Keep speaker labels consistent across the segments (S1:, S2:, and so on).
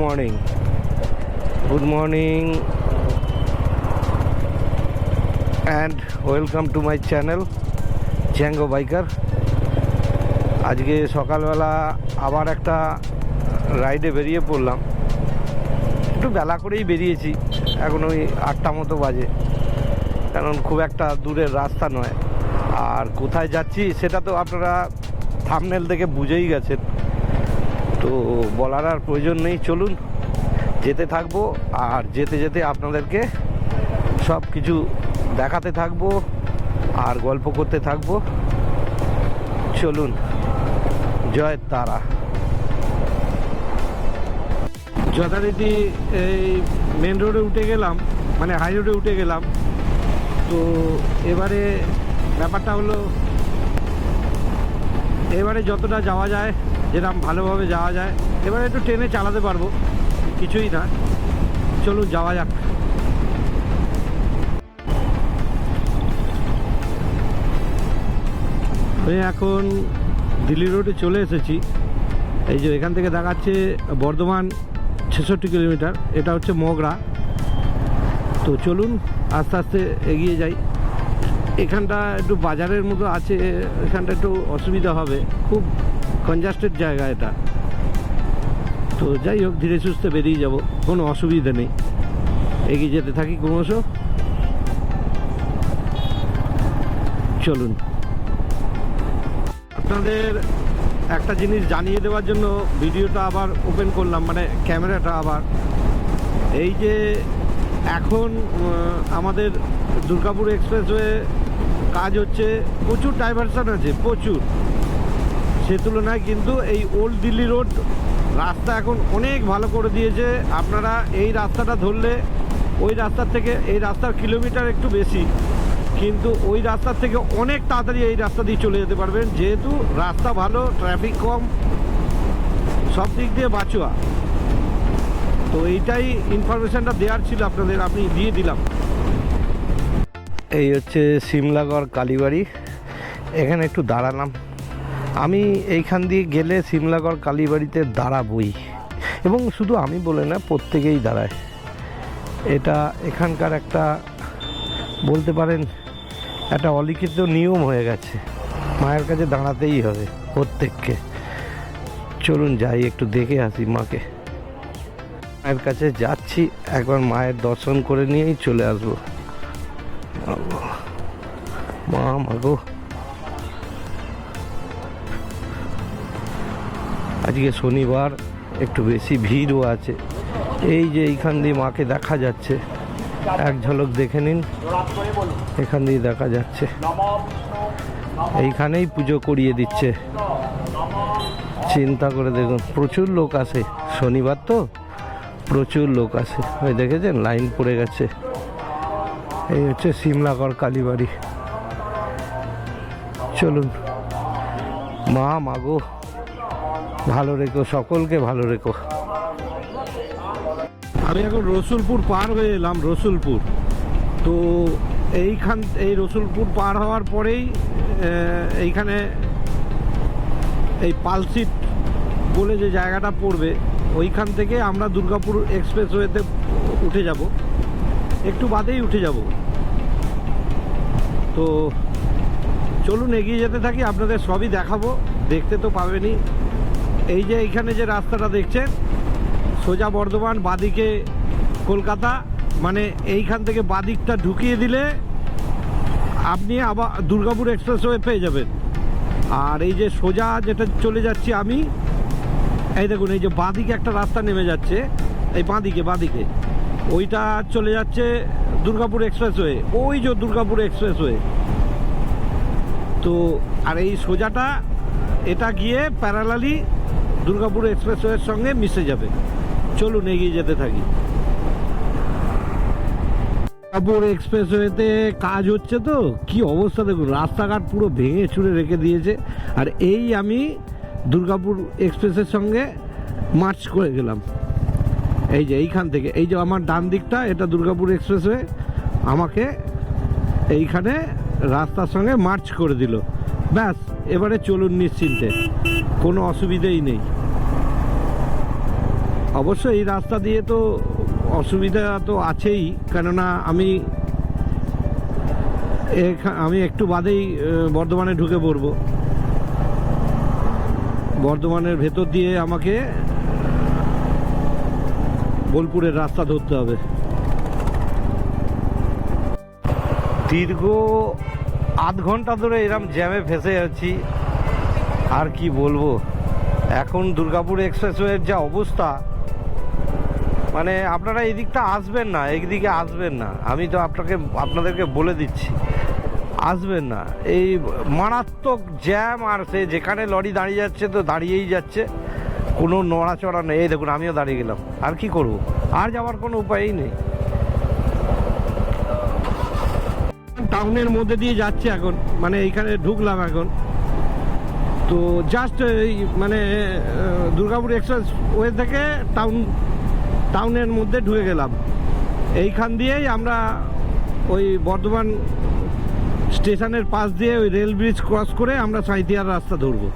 S1: Morning good morning and welcome to my channel Django biker আজকে সকালবেলা আবার একটা রাইডে বেরিয়ে পড়লাম। একটু বেলা করেই বেরিয়েছি। এখন ওই আটটা মতো বাজে। কারণ খুব একটা দূরের রাস্তা নয়। আর কোথায় যাচ্ছি সেটা তো আপনারা থামনেল থেকে বুঝেই গেছেন। তো বলার আর প্রয়োজন নেই, চলুন। যেতে থাকব আর যেতে যেতে আপনাদেরকে সব কিছু দেখাতে থাকব আর গল্প করতে থাকব। চলুন, জয় তারা। যথারীতি এই মেন রোডে উঠে গেলাম মানে হাই রোডে উঠে গেলাম। তো এবারে ব্যাপারটা হলো, এবারে যতটা যাওয়া যায় যেরকম ভালোভাবে যাওয়া যায়। এবারে একটু ট্রেনে চালাতে পারব। কিছুই না। চলুন, যাওয়া যাক। আমি এখন দিল্লি রোডে চলে এসেছি। এই যে এখান থেকে দেখাচ্ছে বর্ধমান ছেষট্টি কিলোমিটার। এটা হচ্ছে মগরা। তো চলুন, আস্তে আস্তে এগিয়ে যাই। এখানটা একটু বাজারের মতো আছে। এখানটা একটু অসুবিধা হবে। খুব কনজাস্টেড জায়গা এটা। তো যাই হোক, ধীরে সুস্থে বেরিয়ে যাব। কোনো অসুবিধা নেই। এগিয়ে যেতে থাকি ক্রমশ। চলুন। আপনাদের একটা জিনিস জানিয়ে দেওয়ার জন্য ভিডিওটা আবার ওপেন করলাম মানে ক্যামেরাটা আবার। এই যে এখন আমাদের দুর্গাপুর এক্সপ্রেসওয়ে কাজ হচ্ছে, প্রচুর ডাইভারশন আছে, প্রচুর। সে তুলনায় কিন্তু এই ওল্ড দিল্লি রোড রাস্তা এখন অনেক ভালো করে দিয়েছে। আপনারা এই রাস্তাটা ধরলে ওই রাস্তার থেকে এই রাস্তার কিলোমিটার একটু বেশি, কিন্তু ওই রাস্তার থেকে অনেক তাড়াতাড়ি এই রাস্তা দিয়ে চলে যেতে পারবেন। যেহেতু রাস্তা ভালো ট্রাফিক কম, সব দিক দিয়ে বাঁচোয়া তো এইটাই ইনফরমেশনটা দেওয়ার ছিল আপনাদের, আমি দিয়ে দিলাম। এই হচ্ছে সিমলাগড় কালীবাড়ি। এখানে একটু দাঁড়ালাম। আমি এইখান দিয়ে গেলে সিমলাগড় কালীবাড়িতে দাঁড়াবই। এবং শুধু আমি বলে না, প্রত্যেকেই দাঁড়ায়। এটা এখানকার একটা, বলতে পারেন, একটা অলিখিত নিয়ম হয়ে গেছে। মায়ের কাছে দাঁড়াতেই হবে প্রত্যেককে। চলুন যাই, একটু দেখে আসি মাকে। মায়ের কাছে যাচ্ছি, একবার মায়ের দর্শন করে নিয়েই চলে আসব। মা মাগো আজকে শনিবার, একটু বেশি ভিড়ও আছে। এই যে এইখান দিয়ে মাকে দেখা যাচ্ছে, এক ঝলক দেখে নিন, এখান দিয়ে দেখা যাচ্ছে। এইখানেই পুজো করিয়ে দিচ্ছে। চিন্তা করে দেখুন, প্রচুর লোক আসে, শনিবার তো প্রচুর লোক আসে। ওই দেখেছেন, লাইন পড়ে গেছে। এই হচ্ছে সিমলাগড় কালীবাড়ি। চলুন। মা মাগো ভালো রেখো, সকলকে ভালো রেখো। আমি এখন রসুলপুর পার হয়ে এলাম, রসুলপুর। তো এইখান, এই রসুলপুর পার হওয়ার পরেই এইখানে এই পালসিট বলে যে জায়গাটা পড়বে, ওইখান থেকে আমরা দুর্গাপুর এক্সপ্রেস এক্সপ্রেসওয়েতে উঠে যাব। একটু বাদেই উঠে যাব। তো চলুন এগিয়ে যেতে থাকি, আপনাদের সবই দেখাবো, দেখতে তো পাবেনই। এই যে এইখানে যে রাস্তাটা দেখছেন, সোজা বর্ধমান, বাদিকে কলকাতা মানে এইখান থেকে বাদিকটা ঢুকিয়ে দিলে আপনি আবার দুর্গাপুর এক্সপ্রেসওয়ে পেয়ে যাবেন। আর এই যে সোজা যেটা চলে যাচ্ছি আমি, এই দেখুন, এই যে বাঁদিকে একটা রাস্তা নেমে যাচ্ছে, এই বাঁদিকে বাঁদিকে। ওইটা চলে যাচ্ছে দুর্গাপুর এক্সপ্রেসওয়ে, ওই যে দুর্গাপুর এক্সপ্রেসওয়ে। তো, আর এই সোজাটা, এটা গিয়ে প্যারালালি দুর্গাপুর এক্সপ্রেসওয়ের সঙ্গে মিশে যাবে। চলুন এগিয়ে যেতে থাকি। দুর্গাপুর এক্সপ্রেসওয়েতে কাজ হচ্ছে তো? কি অবস্থা দেখুন, রাস্তাঘাট পুরো ভেঙে চুরে রেখে দিয়েছে। আর এই আমি দুর্গাপুর এক্সপ্রেসের সঙ্গে মার্চ করে গেলাম। এই যে এইখান থেকে, এই যে আমার ডান দিকটা, এটা দুর্গাপুর এক্সপ্রেসওয়ে আমাকে এইখানে রাস্তার সঙ্গে মার্চ করে দিল। ব্যাস, এবারে চলুন নিশ্চিন্তে। কোনো অসুবিধেই নেই। অবশ্য এই রাস্তা দিয়ে তো অসুবিধা তো আছেই, কেননা আমি আমি একটু বাদেই বর্ধমানে ঢুকে পড়ব। বর্ধমানের ভেতর দিয়ে আমাকে বোলপুরের রাস্তা ধরতে হবে। দীর্ঘ আধ ঘণ্টা ধরে এরম জ্যামে ফেসে আছি। আর কি বলব? এখন দুর্গাপুর এক্সপ্রেসওয়ের যা অবস্থা মানে আপনারা এই দিকটা আসবেন না এই দিকে আসবেন না। আমি তো আপনাকে, আপনাদেরকে বলে দিচ্ছি, আসবেন না। এই মারাত্মক জ্যাম আর সে যেখানে লরি দাঁড়িয়ে যাচ্ছে তো দাঁড়িয়েই যাচ্ছে, কোনো নড়াচড়া নেই। এই দেখুন, আমিও দাঁড়িয়ে গেলাম। আর কি করব? আর যাওয়ার কোনো উপায়ই নেই। টাউনের মধ্যে দিয়ে যাচ্ছে এখন মানে এইখানে ঢুকলাম এখন। তো জাস্ট এই মানে দুর্গাপুর এক্সপ্রেস ওয়ে থেকে টাউন টাউনের মধ্যে ঢুকে গেলাম। এইখান দিয়েই আমরা ওই বর্ধমান স্টেশনের পাশ দিয়ে ওই রেল ব্রিজ ক্রস করে আমরা সাঁইতিয়ার রাস্তা ধরবো।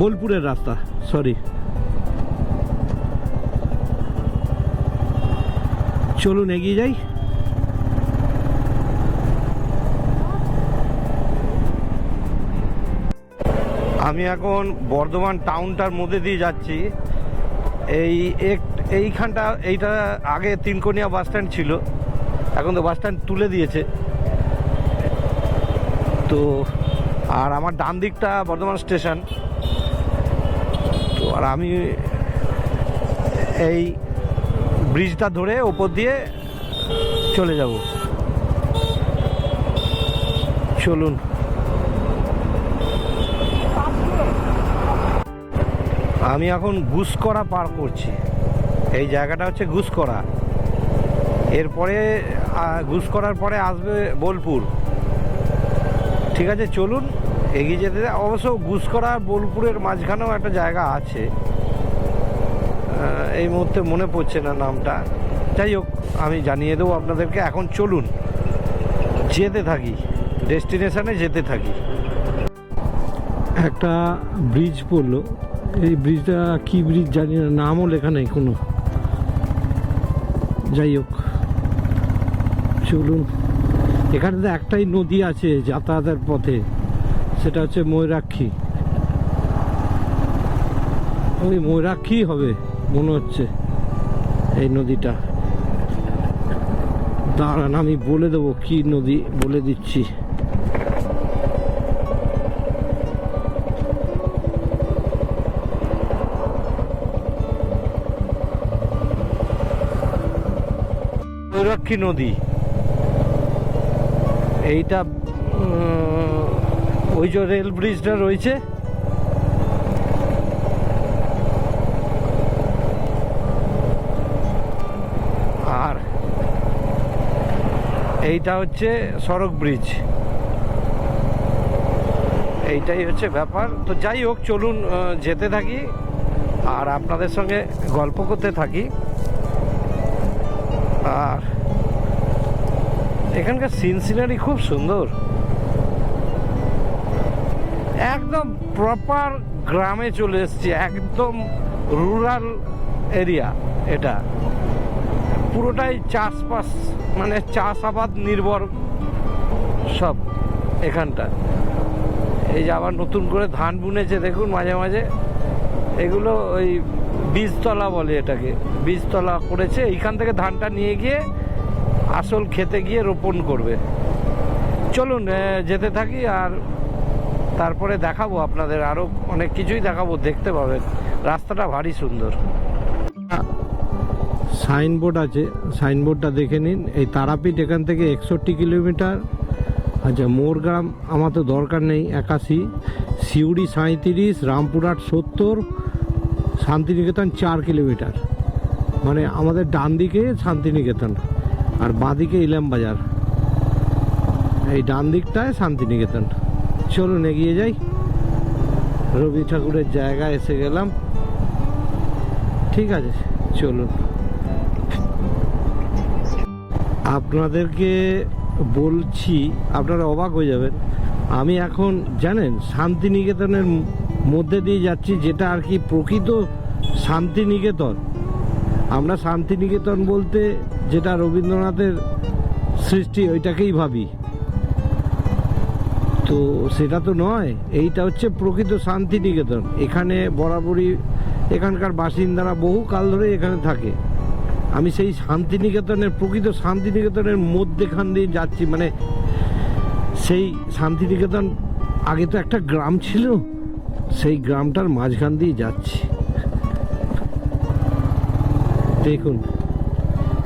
S1: বোলপুরের রাস্তা সরি চলুন এগিয়ে যাই। আমি এখন বর্ধমান টাউনটার মধ্যে দিয়ে যাচ্ছি। এই এক, এইখানটা, এইটা আগে তিনকোনিয়া বাস স্ট্যান্ড ছিল। এখন তো বাস স্ট্যান্ড তুলে দিয়েছে। তো, আর আমার ডান দিকটা বর্ধমান স্টেশন। তো, আর আমি এই ব্রিজটা ধরে ওপর দিয়ে চলে যাব। চলুন। আমি এখন গুসকরা পার করছি। এই জায়গাটা হচ্ছে গুসকরা। এরপরে গুসকরার পরে আসবে বোলপুর। ঠিক আছে, চলুন, এগিয়ে যেতে অবশ্য গুসকরা বোলপুরের মাঝখানেও একটা জায়গা আছে। এই মুহূর্তে মনে পড়ছে না নামটা। যাই হোক, আমি জানিয়ে দেবো আপনাদেরকে, এখন চলুন, যেতে থাকি। ডেস্টিনেশানে যেতে থাকি। একটা ব্রিজ পড়ল। এই ব্রিজটা কি ব্রিজ জানি না, নামও লেখা নেই কোনো। যাই হোক, চলুন। এখানে তো একটাই নদী আছে যাতায়াতের পথে, সেটা হচ্ছে ময়ূরাক্ষী। ওই ময়ূরাক্ষী হবে, মনে হচ্ছে, এই নদীটা। দাঁড়ান, আমি বলে দেবো কি নদী, বলে দিচ্ছি। ময়ূরাক্ষী নদী। এইটা ওই যে রেল ব্রিজটা রয়েছে। আর এইটা হচ্ছে সড়ক ব্রিজ এইটাই হচ্ছে ব্যাপার। তো যাই হোক, চলুন যেতে থাকি। আর আপনাদের সঙ্গে গল্প করতে থাকি। আর এখানকার সিন সিনারি খুব সুন্দর। একদম প্রপার গ্রামে চলে এসছি, একদম রুরাল এরিয়া এটা। পুরোটাই চাষবাস মানে চাষাবাদ নির্ভর সব এখানটা। এই যে আবার নতুন করে ধান বুনেছে, দেখুন মাঝে মাঝে। এগুলো ওই বীজতলা বলে এটাকে। বীজতলা করেছে, এইখান থেকে ধানটা নিয়ে গিয়ে আসল খেতে গিয়ে রোপণ করবে। চলুন যেতে থাকি আর তারপরে দেখাবো আপনাদের আরও অনেক কিছুই দেখাবো, দেখতে পাবেন। রাস্তাটা ভারী সুন্দর। সাইনবোর্ড আছে, সাইনবোর্ডটা দেখে নিন। এই তারাপীঠ এখান থেকে একষট্টি কিলোমিটার। আচ্ছা মোরগ্রাম আমার তো দরকার নেই, একাশি। সিউড়ি সাঁত্রিশ রামপুরহাট সত্তর, শান্তিনিকেতন চার কিলোমিটার। মানে আমাদের ডান দিকে শান্তিনিকেতন। আর বাঁ দিকে ইলাম বাজার। এই ডান দিকটায় শান্তিনিকেতন। চলুন এগিয়ে যাই। রবি ঠাকুরের জায়গা এসে গেলাম। ঠিক আছে, চলুন। আপনাদেরকে বলছি, আপনারা অবাক হয়ে যাবেন। আমি এখন, জানেন, শান্তিনিকেতনের মধ্যে দিয়ে যাচ্ছি, যেটা আর কি প্রকৃত শান্তিনিকেতন। আমরা শান্তিনিকেতন বলতে যেটা রবীন্দ্রনাথের সৃষ্টি, ওইটাকেই ভাবি। তো সেটা তো নয়, এইটা হচ্ছে প্রকৃত শান্তিনিকেতন। এখানে বরাবরই এখানকার বাসিন্দারা বহু কাল ধরে এখানে থাকে। আমি সেই শান্তিনিকেতনের, প্রকৃত শান্তিনিকেতনের মধ্যেখান দিয়ে যাচ্ছি মানে সেই শান্তিনিকেতন, আগে তো একটা গ্রাম ছিল, সেই গ্রামটার মাঝখান দিয়ে যাচ্ছি। দেখুন,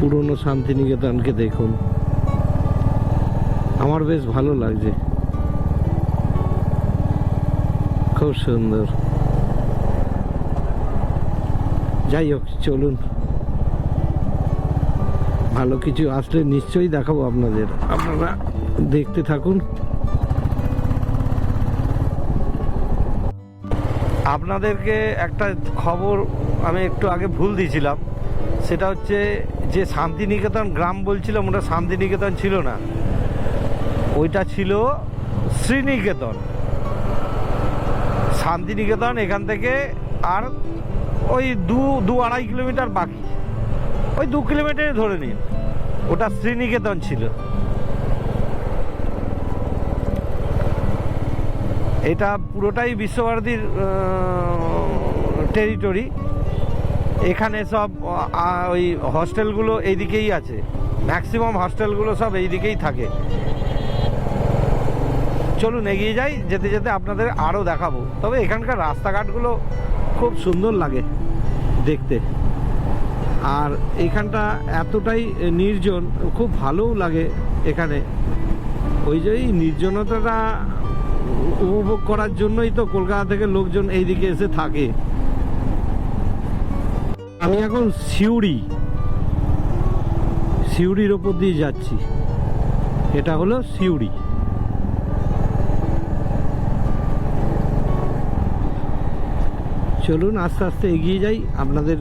S1: পুরনো শান্তিনিকেতনকে দেখুন। আমার বেশ ভালো লাগছে। খুব সুন্দর। যাই হোক, চলুন। ভালো কিছু আসলে নিশ্চয়ই দেখাবো আপনাদের। আপনারা দেখতে থাকুন। আপনাদেরকে একটা খবর আমি একটু আগে ভুল দিয়েছিলাম। সেটা হচ্ছে যে শান্তিনিকেতন গ্রাম বলছিলাম ওটা শান্তিনিকেতন ছিল না। ওইটা ছিল শ্রীনিকেতন। শান্তিনিকেতন এখান থেকে আর ওই দু দু আড়াই কিলোমিটার বাকি। ওই দু কিলোমিটারই ধরে নিন, ওটা শ্রীনিকেতন ছিল। এটা পুরোটাই বিশ্বভারতীর টেরিটরি এখানে সব ওই হস্টেলগুলো এইদিকেই আছে। ম্যাক্সিমাম হস্টেলগুলো সব এইদিকেই থাকে। চলুন, এগিয়ে যাই, যেতে যেতে আপনাদের আরও দেখাবো। তবে এখানকার রাস্তাঘাটগুলো খুব সুন্দর লাগে দেখতে। আর এখানটা এতটাই নির্জন, খুব ভালোও লাগে এখানে। ওই যে নির্জনতাটা উপভোগ করার জন্যই তো কলকাতা থেকে লোকজন এইদিকে এসে থাকে। আমি এখন সিউড়ি, সিউড়ির ওপর দিয়ে যাচ্ছি। এটা হলো সিউড়ি। চলুন আস্তে আস্তে এগিয়ে যাই, আপনাদের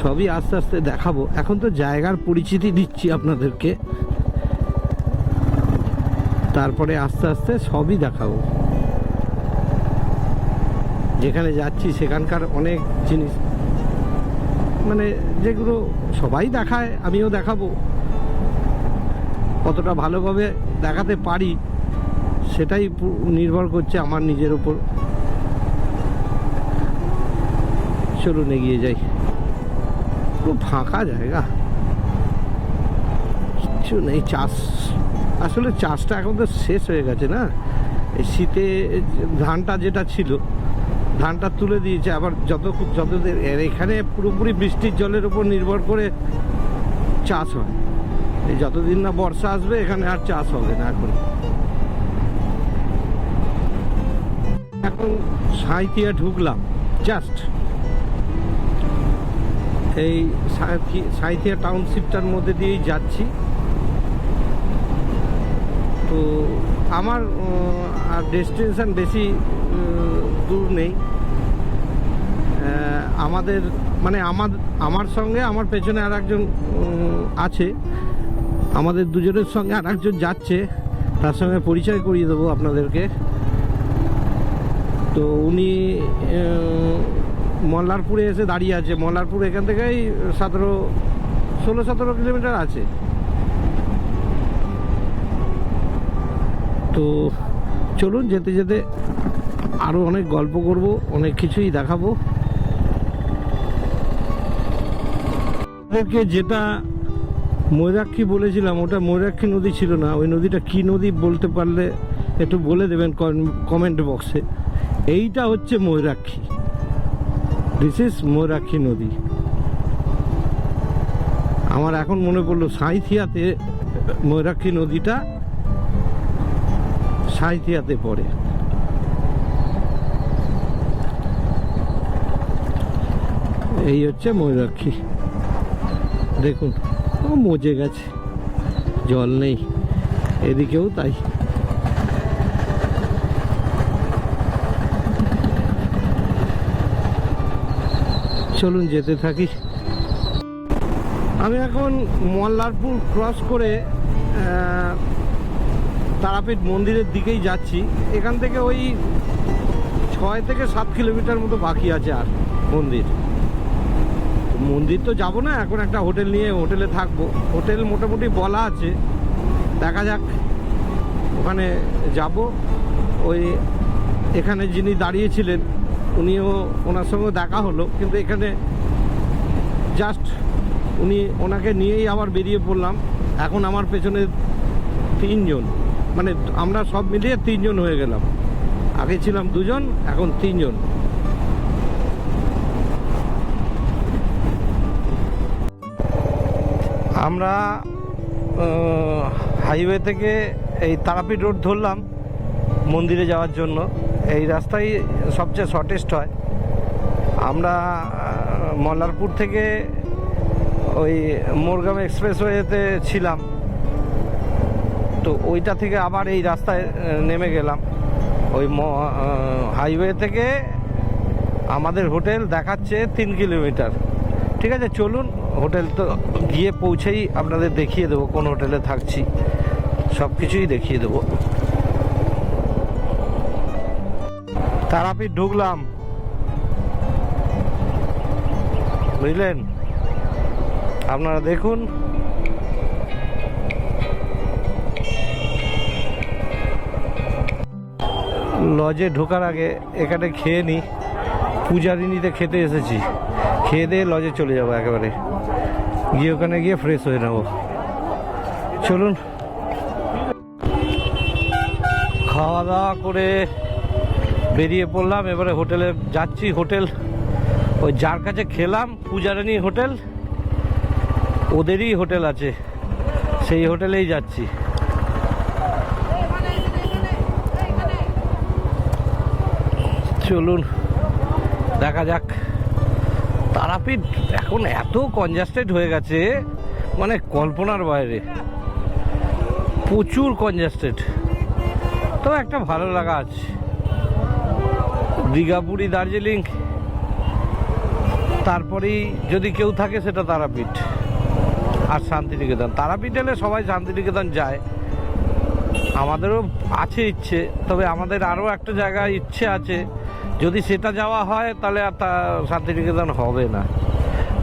S1: সবই আস্তে আস্তে দেখাবো। এখন তো জায়গার পরিচিতি দিচ্ছি আপনাদেরকে। তারপরে আস্তে আস্তে সবই দেখাবো। যেখানে যাচ্ছি সেখানকার অনেক জিনিস মানে যেগুলো সবাই দেখায়, আমিও দেখাবো। কতটা ভালোভাবে দেখাতে পারি, সেটাই নির্ভর করছে আমার নিজের উপর। চলুন এগিয়ে যাই। পুরো ফাঁকা জায়গা। কিচ্ছু নেই, চাষ। আসলে চাষটা এখন তো শেষ হয়ে গেছে না? এই শীতে, ধানটা যেটা ছিল ধানটা তুলে দিয়েছে, আবার যত এর এখানে পুরোপুরি বৃষ্টির জলের উপর নির্ভর করে চাষ হয়। এই যতদিন না বর্ষা আসবে, এখানে আর চাষ হবে না এখন। এখন সাঁইতিয়া ঢুকলাম জাস্ট এই সাঁইথিয়া টাউনশিপটার মধ্যে দিয়েই যাচ্ছি। তো আমার আর ডেস্টিনেশন বেশি দূর নেই। আমাদের মানে আমার আমার সঙ্গে আমার পেছনে আর একজন আছে। আমাদের দুজনের সঙ্গে আর একজন যাচ্ছে। তার সঙ্গে পরিচয় করিয়ে দেবো আপনাদেরকে। তো উনি মল্লারপুরে এসে দাঁড়িয়ে আছে। মল্লারপুর এখান থেকেই সতেরো, ষোলো, সতেরো কিলোমিটার আছে। তো চলুন যেতে যেতে আরও অনেক গল্প করব, অনেক কিছুই দেখাবো। আপনাদেরকে যেটা ময়ূরাক্ষী বলেছিলাম, ওটা ময়ূরাক্ষী নদী ছিল না, ওই নদীটা কি নদী বলতে পারলে একটু বলে দেবেন কমেন্ট বক্সে এইটা হচ্ছে ময়ূরাক্ষী দিস ইজ ময়ূরাক্ষী নদী। আমার এখন মনে পড়ল, সাঁইথিয়াতে ময়ূরাক্ষী নদীটা সাঁইথিয়াতে পড়ে। এই হচ্ছে ময়ূরাক্ষী। দেখুন, ও মজে গেছে। জল নেই, এদিকেও তাই। চলুন যেতে থাকি। আমি এখন মল্লারপুর ক্রস করে তারাপীঠ মন্দিরের দিকেই যাচ্ছি। এখান থেকে ওই ছয় থেকে সাত কিলোমিটার মতো বাকি আছে আর মন্দির। মন্দির তো যাব না, এখন একটা হোটেল নিয়ে হোটেলে থাকব। হোটেল মোটামুটি বলা আছে। দেখা যাক, ওখানে যাব। ওই এখানে যিনি দাঁড়িয়েছিলেন, উনিও ওনার সঙ্গে দেখা হলো, কিন্তু এখানে জাস্ট উনি ওনাকে নিয়েই আবার বেরিয়ে পড়লাম। এখন আমার পেছনে তিনজন মানে আমরা সব মিলিয়ে তিনজন হয়ে গেলাম। আগে ছিলাম দুজন, এখন তিনজন। আমরা হাইওয়ে থেকে এই তারাপীঠ রোড ধরলাম মন্দিরে যাওয়ার জন্য। এই রাস্তাই সবচেয়ে শর্টেস্ট হয়। আমরা মল্লারপুর থেকে ওই মোরগাম এক্সপ্রেসওয়েতে ছিলাম। তো ওইটা থেকে আবার এই রাস্তায় নেমে গেলাম। ওই হাইওয়ে থেকে আমাদের হোটেল দেখাচ্ছে তিন কিলোমিটার। ঠিক আছে, চলুন হোটেল তো গিয়ে পৌঁছেই আপনাদের দেখিয়ে দেবো কোন হোটেলে থাকছি। সব কিছুই দেখিয়ে দেবো। তারাপীঠ ঢুকলাম। বুঝলেন? আপনারা দেখুন। লজে ঢোকার আগে এখানে খেয়ে নিই পূজারিনীতে খেতে এসেছি। খেয়ে দিয়ে লজে চলে যাব একেবারে। গিয়ে ওখানে গিয়ে ফ্রেশ হয়ে নেব। চলুন। খাওয়া দাওয়া করে বেরিয়ে পড়লাম, এবারে হোটেলে যাচ্ছি। হোটেল, ওই যার কাছে খেলাম পূজারানী হোটেল, ওদেরই হোটেল আছে। সেই হোটেলেই যাচ্ছি। চলুন, দেখা যাক। তারাপীঠ এখন এত কনজাস্টেড হয়ে গেছে মানে কল্পনার বাইরে। প্রচুর কনজাস্টেড তো একটা ভালো লাগা আছে। দীঘা পুরী দার্জিলিং, তারপরেই যদি কেউ থাকে সেটা তারাপীঠ আর শান্তিনিকেতন। তারাপীঠ এলে সবাই শান্তিনিকেতন যায়। আমাদেরও আছে ইচ্ছে, তবে আমাদের আরও একটা জায়গায় ইচ্ছে আছে। যদি সেটা যাওয়া হয়, তাহলে আর তা শান্তিনিকেতন হবে না।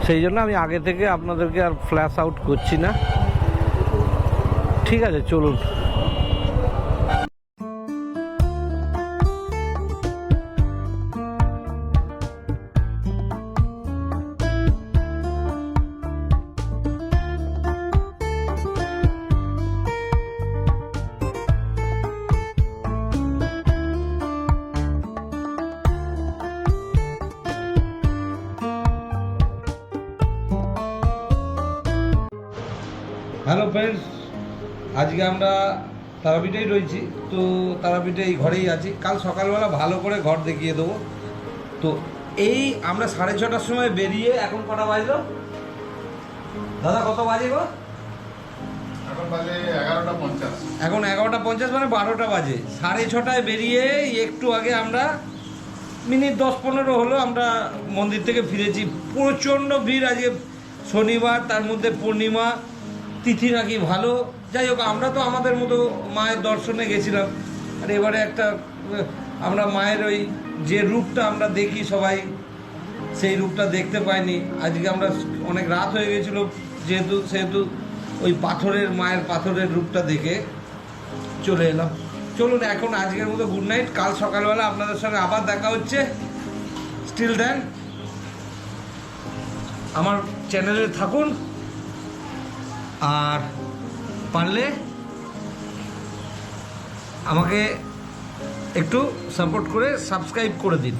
S1: সেই জন্য আমি আগে থেকে আপনাদেরকে আর ফ্ল্যাশ আউট করছি না। ঠিক আছে, চলুন। আজকে আমরা তারাপীঠেই রয়েছি তো তারাপীঠে এই ঘরেই আছি। কাল সকালবেলা ভালো করে ঘর দেখিয়ে দেবো। তো এই আমরা সাড়ে ছটার সময় বেরিয়ে এখন কটা বাজলো? দাদা কত বাজে গো?
S2: এখন এগারোটা পঞ্চাশ
S1: মানে বারোটা বাজে। সাড়ে ছটায় বেরিয়ে একটু আগে আমরা মিনিট দশ পনেরো হলো আমরা মন্দির থেকে ফিরেছি। প্রচণ্ড ভিড় আজকে শনিবার তার মধ্যে পূর্ণিমা। তিথি নাকি ভালো? যাই হোক, আমরা তো আমাদের মতো মায়ের দর্শনে গেছিলাম। আর এবারে একটা আমরা মায়ের ওই যে রূপটা আমরা দেখি সবাই, সেই রূপটা দেখতে পাইনি। আজকে আমরা অনেক রাত হয়ে গেছিল, যেহেতু, সেহেতু ওই পাথরের, মায়ের পাথরের রূপটা দেখে চলে এলাম। চলুন, এখন আজকের মতো গুড নাইট কাল সকালবেলা আপনাদের সঙ্গে আবার দেখা হচ্ছে। স্টিল দেন আমার চ্যানেলে থাকুন। আর পারলে আমাকে একটু সাপোর্ট করে সাবস্ক্রাইব করে দিন।